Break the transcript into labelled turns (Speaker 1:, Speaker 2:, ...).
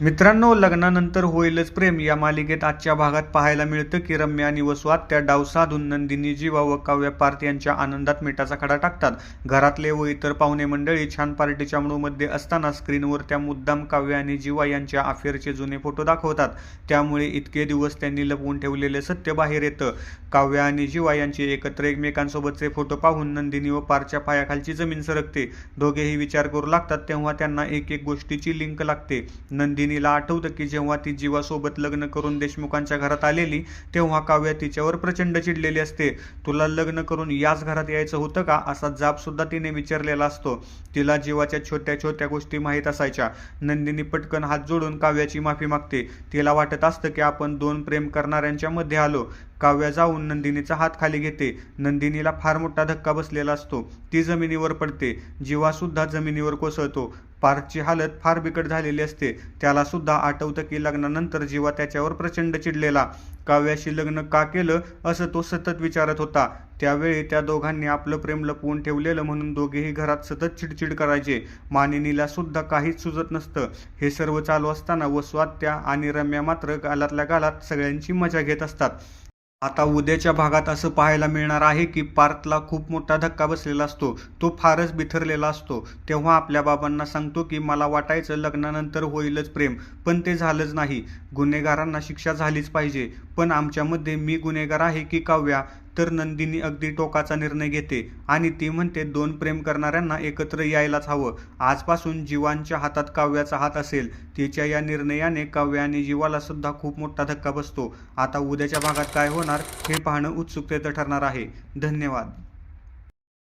Speaker 1: मित्रांनो लग्नानंतर होईलच प्रेम. या मालिकेत आजच्या भागात पाहायला मिळतं की रम्या आणि वसवात त्या डाव साधून नंदिनी जीवा व काव्या पार्थ यांच्या आनंदात मिठाचा खडा टाकतात. घरातले व इतर पाहुणे मंडळी छान पार्टीच्या मूडमध्ये असताना स्क्रीनवर त्या मुद्दाम काव्य आणि जीवा यांच्या अफेअरचे जुने फोटो दाखवतात. त्यामुळे इतके दिवस त्यांनी लपवून ठेवलेले सत्य बाहेर येतं. काव्य आणि जीवा यांचे एकत्र एकमेकांसोबतचे फोटो पाहून नंदिनी व पारच्या पायाखालची जमीन सरकते. दोघेही विचार करू लागतात तेव्हा त्यांना एक एक गोष्टीची लिंक लागते. नंदिनी नंदिनीला आठवतं की जेव्हा ती जीवासोबत लग्न करून देशमुखांच्या घरात आलेली तेव्हा काव्या तिच्यावर प्रचंड चिडलेली असते. तुला लग्न करून याच घरात यायचं होतं का? असा जाप सुद्धा तिने विचारलेला असतो. तिला जीवाच्या छोट्या छोट्या गोष्टी माहीत असायच्या. नंदिनी पटकन हात जोडून काव्याची माफी मागते. तिला वाटत असतं की आपण दोन प्रेम करणाऱ्यांच्या मध्ये आलो. काव्या जाऊन नंदिनीचा हात खाली घेते. नंदिनीला फार मोठा धक्का बसलेला असतो. ती जमिनीवर पडते. जीवासुद्धा जमिनीवर कोसळतो. पार्थची हालत फार बिकट झालेली असते. त्याला सुद्धा आठवतं की लग्नानंतर जीवा त्याच्यावर प्रचंड चिडलेला. काव्याशी लग्न का केलं असं तो सतत विचारत होता. त्यावेळी त्या दोघांनी आपलं प्रेम लपवून ठेवलेलं म्हणून दोघेही घरात सतत चिडचिड करायचे. मानिनीला सुद्धा काहीच सुचत नसतं. हे सर्व चालू असताना वस्वात्या आणि रम्या मात्र गालातल्या गालात सगळ्यांची मजा घेत असतात. आता उद्याच्या भागात असं पाहायला मिळणार आहे की पार्थला खूप मोठा धक्का बसलेला असतो. तो फारच बिथरलेला असतो. तेव्हा आपल्या बाबांना सांगतो की मला वाटायचं लग्नानंतर होईलच प्रेम पण ते झालंच नाही. गुन्हेगारांना शिक्षा झालीच पाहिजे. पण आमच्यामध्ये मी गुन्हेगार आहे की काव्या? तर नंदिनी अगदी टोकाचा निर्णय घेते आणि ती म्हणते दोन प्रेम करणाऱ्यांना एकत्र यायलाच हवं. आजपासून जीवांच्या हातात काव्याचा हात असेल. तिच्या या निर्णयाने काव्या आणि जीवाला सुद्धा खूप मोठा धक्का बसतो. आता उद्याच्या भागात काय होणार हे पाहणं उत्सुकतेचं ठरणार आहे. धन्यवाद.